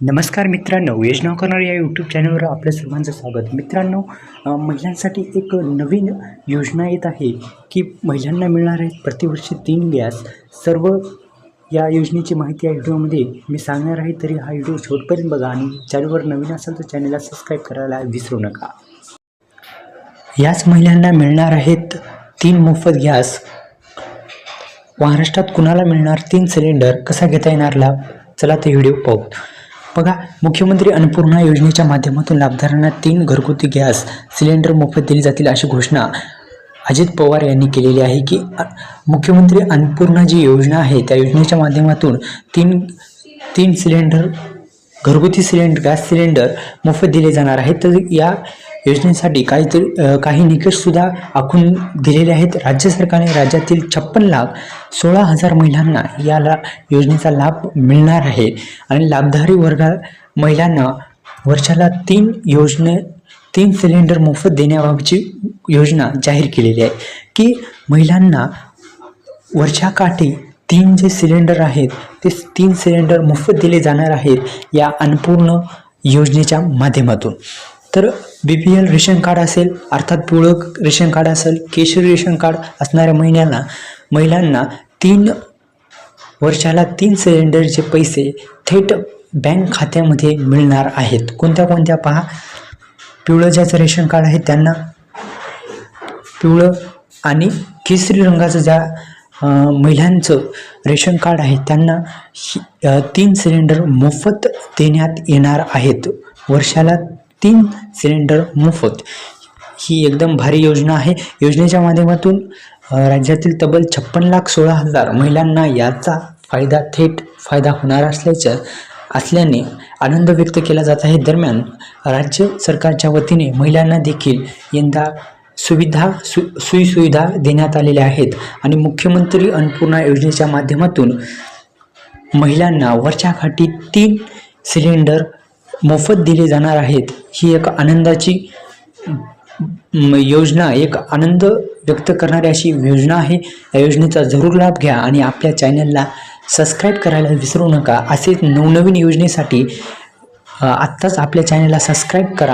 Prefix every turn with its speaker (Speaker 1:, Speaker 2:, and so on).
Speaker 1: नमस्कार मित्रांनो योजना करणार या यूट्यूब चॅनलवर आपल्या सर्वांचं स्वागत. मित्रांनो महिलांसाठी एक नवीन योजना येत आहे की महिलांना मिळणार आहेत प्रतिवर्षी तीन गॅस. सर्व या योजनेची माहिती या व्हिडिओमध्ये मी सांगणार आहे तरी हा व्हिडिओ शेवटपर्यंत बघा आणि चॅनलवर नवीन असाल तर चॅनलला सबस्क्राईब करायला विसरू नका. याच महिलांना मिळणार आहेत तीन मोफत गॅस. महाराष्ट्रात कुणाला मिळणार तीन सिलेंडर? कसा घेता येणार लाभ? चला ते व्हिडिओ पाहू. बघा मुख्यमंत्री अन्नपूर्णा योजनेच्या माध्यमातून लाभधारकांना तीन घरगुती गॅस सिलेंडर मोफत दिले जातील अशी घोषणा अजित पवार यांनी केलेली आहे की मुख्यमंत्री अन्नपूर्णा जी योजना आहे त्या योजनेच्या माध्यमातून तीन तीन सिलेंडर घरगुती सिलेंडर गॅस सिलेंडर मोफत दिले जाणार आहेत. तर या योजनेसाठी काहीतरी काही निकषसुद्धा आखून दिलेले आहेत. राज्य सरकारने राज्यातील छप्पन लाख सोळा हजार महिलांना या ला योजनेचा लाभ मिळणार आहे. आणि लाभधारी वर्गा महिलांना वर्षाला तीन योजने तीन सिलेंडर मोफत देण्याबाबतची योजना जाहीर केलेली आहे. की महिलांना वर्षाकाठी तीन जे सिलेंडर आहेत ते तीन सिलेंडर मोफत दिले जाणार आहेत या अन्नपूर्ण योजनेच्या माध्यमातून. तर B P L ration card असेल अर्थात पिवळं रेशन कार्ड असेल केशरी रेशन कार्ड असणाऱ्या महिन्यांना महिलांना तीन वर्षाला तीन सिलेंडरचे पैसे थेट बँक खात्यामध्ये मिळणार आहेत. कोणत्या कोणत्या? पहा. पिवळं ज्याचं रेशन कार्ड आहे त्यांना पिवळं आणि केसरी रंगाचं ज्या महिलांचं रेशन कार्ड आहे त्यांना तीन सिलेंडर मोफत देण्यात येणार आहेत. वर्षाला तीन सिलेंडर मोफत. ही एकदम भारी योजना आहे. योजनेच्या माध्यमातून राज्यातील तब्बल छप्पन लाख सोळा हजार महिलांना याचा फायदा थेट फायदा होणार असल्याचं असल्याने आनंद व्यक्त केला जात आहे. दरम्यान राज्य सरकारच्या वतीने महिलांना देखील यंदा सुविधा सु सोयीसुविधा देण्यात आलेल्या आहेत. आणि मुख्यमंत्री अन्नपूर्णा योजनेच्या माध्यमातून महिलांना वरच्या घाटी तीन सिलेंडर मोफत दिले जाणार आहेत. ही एक आनंदाची योजना एक आनंद व्यक्त करणारी अशी योजना आहे. या योजनेचा जरूर लाभ घ्या आणि आपल्या चॅनलला सबस्क्राईब करायला विसरू नका. असेच नवनवीन योजनेसाठी आत्ताच आपल्या चॅनलला सबस्क्राईब करा.